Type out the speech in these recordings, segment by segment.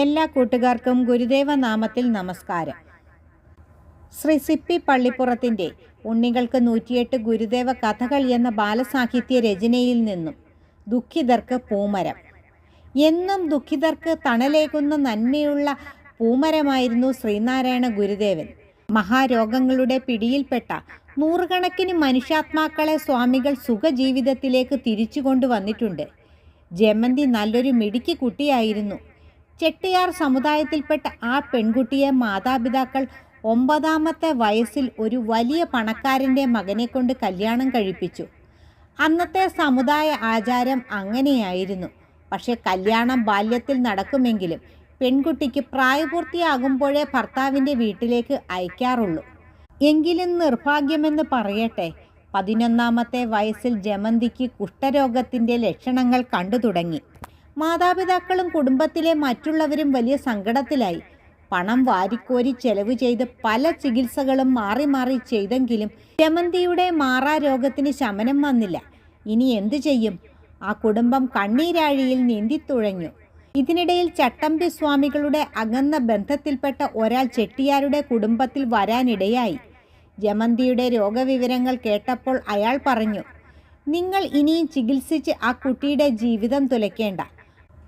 എല്ലാ കൂട്ടുകാർക്കും ഗുരുദേവ നാമത്തിൽ നമസ്കാരം. ശ്രീ സിപ്പി പള്ളിപ്പുറത്തിന്റെ ഉണ്ണികൾക്ക് നൂറ്റിയെട്ട് ഗുരുദേവ കഥകൾ എന്ന ബാലസാഹിത്യ രചനയിൽ നിന്നും ദുഃഖിതർക്ക് പൂമരം. എന്നും ദുഃഖിതർക്ക് തണലേകുന്ന നന്മയുള്ള പൂമരമായിരുന്നു ശ്രീനാരായണ ഗുരുദേവൻ. മഹാരോഗങ്ങളുടെ പിടിയിൽപ്പെട്ട നൂറുകണക്കിന് മനുഷ്യാത്മാക്കളെ സ്വാമികൾ സുഖജീവിതത്തിലേക്ക് തിരിച്ചു കൊണ്ടുവന്നിട്ടുണ്ട് ജമന്തി നല്ലൊരു മിടുക്കി കുട്ടിയായിരുന്നു. ചെട്ടിയാർ സമുദായത്തിൽപ്പെട്ട ആ പെൺകുട്ടിയെ മാതാപിതാക്കൾ ഒമ്പതാമത്തെ വയസ്സിൽ ഒരു വലിയ പണക്കാരന്റെ മകനെ കൊണ്ട് കല്യാണം കഴിപ്പിച്ചു. അന്നത്തെ സമുദായ ആചാരം അങ്ങനെയായിരുന്നു. പക്ഷേ കല്യാണം ബാല്യത്തിൽ നടക്കുമെങ്കിലും പെൺകുട്ടിക്ക് പ്രായപൂർത്തിയാകുമ്പോഴേ ഭർത്താവിന്റെ വീട്ടിലേക്ക് അയക്കാറുള്ളൂ. എങ്കിലും നിർഭാഗ്യമെന്ന് പറയട്ടെ പതിനൊന്നാമത്തെ വയസ്സിൽ ജമന്തിക്ക് കുഷ്ഠരോഗത്തിന്റെ ലക്ഷണങ്ങൾ കണ്ടു തുടങ്ങി മാതാപിതാക്കളും കുടുംബത്തിലെ മറ്റുള്ളവരും വലിയ സങ്കടത്തിലായി. പണം വാരിക്കോരി ചെലവ് ചെയ്ത് പല ചികിത്സകളും മാറി മാറി ചെയ്തെങ്കിലും ജമന്തിയുടെ മാറാരോഗത്തിന് ശമനം വന്നില്ല. ഇനി എന്തു ചെയ്യും? ആ കുടുംബം കണ്ണീരാഴിയിൽ നീന്തിത്തുഴഞ്ഞു ഇതിനിടയിൽ ചട്ടമ്പി സ്വാമികളുടെ അകന്ന ബന്ധത്തിൽപ്പെട്ട ഒരാൾ ചെട്ടിയാരുടെ കുടുംബത്തിൽ വരാനിടയായി. ജമന്തിയുടെ രോഗവിവരങ്ങൾ കേട്ടപ്പോൾ അയാൾ പറഞ്ഞു നിങ്ങൾ ഇനിയും ചികിത്സിച്ച് ആ കുട്ടിയുടെ ജീവിതം തുലയ്ക്കേണ്ട.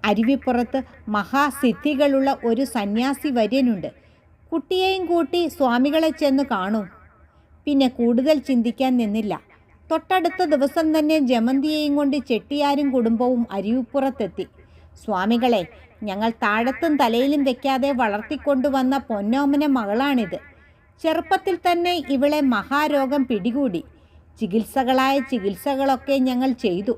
അരുവിപ്പുറത്ത് മഹാസിദ്ധികളുള്ള ഒരു സന്യാസി വര്യനുണ്ട്. കുട്ടിയെയും കൂട്ടി സ്വാമികളെ ചെന്ന് കാണൂ. പിന്നെ കൂടുതൽ ചിന്തിക്കാൻ നിന്നില്ല. തൊട്ടടുത്ത ദിവസം തന്നെ ജമന്തിയെയും കൊണ്ട് ചെട്ടിയാരും കുടുംബവും അരുവിപ്പുറത്തെത്തി. സ്വാമികളെ ഞങ്ങൾ താഴത്തും തലയിലും വെക്കാതെ വളർത്തിക്കൊണ്ടുവന്ന പൊന്നോമന മകളാണിത്. ചെറുപ്പത്തിൽ തന്നെ ഇവളെ മഹാരോഗം പിടികൂടി. ചികിത്സകളായ ചികിത്സകളൊക്കെ ഞങ്ങൾ ചെയ്തു.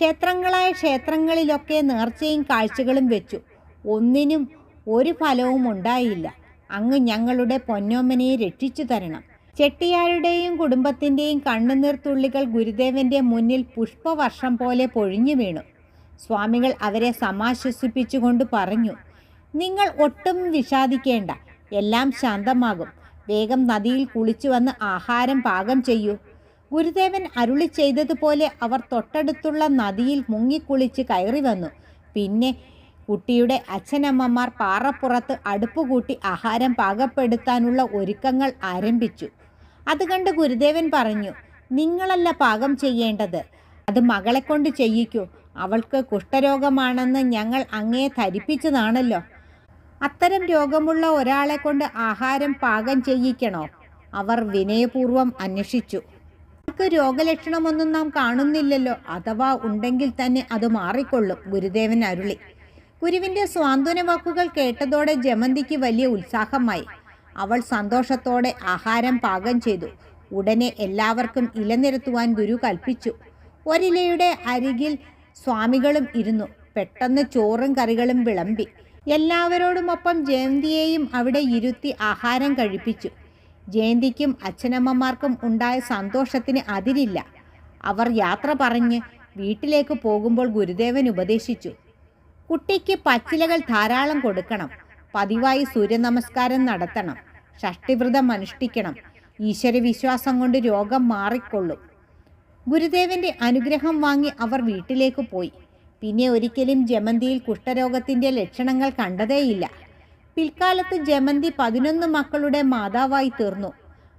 ക്ഷേത്രങ്ങളായ ക്ഷേത്രങ്ങളിലൊക്കെ നേർച്ചയും കാഴ്ചകളും വെച്ചു. ഒന്നിനും ഒരു ഫലവും ഉണ്ടായില്ല. അങ്ങ് ഞങ്ങളുടെ പൊന്നോമനയെ രക്ഷിച്ചു തരണം. ചെട്ടിയാരുടെയും കുടുംബത്തിന്റെയും കണ്ണുനീർ തുള്ളികൾ ഗുരുദേവന്റെ മുന്നിൽ പുഷ്പവർഷം പോലെ പൊഴിഞ്ഞു വീണു. സ്വാമികൾ അവരെ സമാശ്വസിപ്പിച്ചുകൊണ്ട് പറഞ്ഞു നിങ്ങൾ ഒട്ടും വിഷാദിക്കേണ്ട. എല്ലാം ശാന്തമാകും. വേഗം നദിയിൽ കുളിച്ചു വന്ന് ആഹാരം പാകം ചെയ്യൂ. ഗുരുദേവൻ അരുളി ചെയ്തതുപോലെ അവർ തൊട്ടടുത്തുള്ള നദിയിൽ മുങ്ങിക്കുളിച്ച് കയറി വന്നു. പിന്നെ കുട്ടിയുടെ അച്ഛനമ്മമാർ പാറപ്പുറത്ത് അടുപ്പ് കൂട്ടി ആഹാരം പാകപ്പെടുത്താനുള്ള ഒരുക്കങ്ങൾ ആരംഭിച്ചു. അത് കണ്ട് ഗുരുദേവൻ പറഞ്ഞു നിങ്ങളല്ല പാകം ചെയ്യേണ്ടത്. അത് മകളെ കൊണ്ട് ചെയ്യിക്കൂ. അവൾക്ക് കുഷ്ഠരോഗമാണെന്ന് ഞങ്ങൾ അങ്ങേ ധരിപ്പിച്ചതാണല്ലോ. അത്തരം രോഗമുള്ള ഒരാളെ കൊണ്ട് ആഹാരം പാകം ചെയ്യിക്കണോ? അവർ വിനയപൂർവം അന്വേഷിച്ചു. അവർക്ക് രോഗലക്ഷണമൊന്നും നാം കാണുന്നില്ലല്ലോ. അഥവാ ഉണ്ടെങ്കിൽ തന്നെ അത് മാറിക്കൊള്ളും. ഗുരുദേവൻ അരുളി. ഗുരുവിന്റെ സ്വാന്തന വാക്കുകൾ കേട്ടതോടെ ജമന്തിക്ക് വലിയ ഉത്സാഹമായി. അവൾ സന്തോഷത്തോടെ ആഹാരം പാകം ചെയ്തു. ഉടനെ എല്ലാവർക്കും ഇല നിരത്തുവാൻ ഗുരു കൽപ്പിച്ചു. ഒരിലയുടെ അരികിൽ സ്വാമികളും ഇരുന്നു. പെട്ടെന്ന് ചോറും കറികളും വിളമ്പി. എല്ലാവരോടുമൊപ്പം ജയന്തിയെയും അവിടെ ഇരുത്തി ആഹാരം കഴിപ്പിച്ചു. ജയന്തിക്കും അച്ഛനമ്മമാർക്കും ഉണ്ടായ സന്തോഷത്തിന് അതിരില്ല. അവർ യാത്ര പറഞ്ഞ് വീട്ടിലേക്ക് പോകുമ്പോൾ ഗുരുദേവൻ ഉപദേശിച്ചു. കുട്ടിക്ക് പച്ചിലകൾ ധാരാളം കൊടുക്കണം. പതിവായി സൂര്യനമസ്കാരം നടത്തണം. ഷഷ്ടിവ്രതം അനുഷ്ഠിക്കണം. ഈശ്വരവിശ്വാസം കൊണ്ട് രോഗം മാറിക്കൊള്ളും. ഗുരുദേവന്റെ അനുഗ്രഹം വാങ്ങി അവർ വീട്ടിലേക്ക് പോയി. പിന്നെ ഒരിക്കലും ജമന്തിയിൽ കുഷ്ഠരോഗത്തിന്റെ ലക്ഷണങ്ങൾ കണ്ടതേയില്ല. പിൽക്കാലത്ത് ജമന്തി പതിനൊന്ന് മക്കളുടെ മാതാവായി തീർന്നു.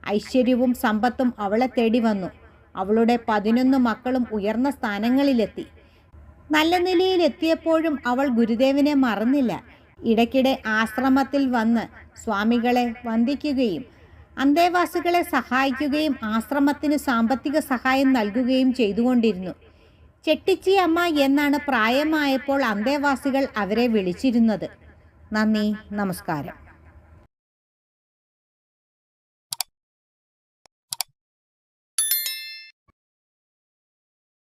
ഐശ്വര്യവും സമ്പത്തും അവളെ തേടി വന്നു. അവളുടെ പതിനൊന്ന് മക്കളും ഉയർന്ന സ്ഥാനങ്ങളിലെത്തി. നല്ല നിലയിലെത്തിയപ്പോഴും അവൾ ഗുരുദേവനെ മറന്നില്ല. ഇടയ്ക്കിടെ ആശ്രമത്തിൽ വന്ന് സ്വാമികളെ വന്ദിക്കുകയും അന്തേവാസികളെ സഹായിക്കുകയും ആശ്രമത്തിന് സാമ്പത്തിക സഹായം നൽകുകയും ചെയ്തുകൊണ്ടിരുന്നു. ചെട്ടിച്ചി അമ്മ എന്നാണ് പ്രായമായപ്പോൾ അന്തേവാസികൾ അവരെ വിളിച്ചിരുന്നത്. നന്ദി നമസ്കാരം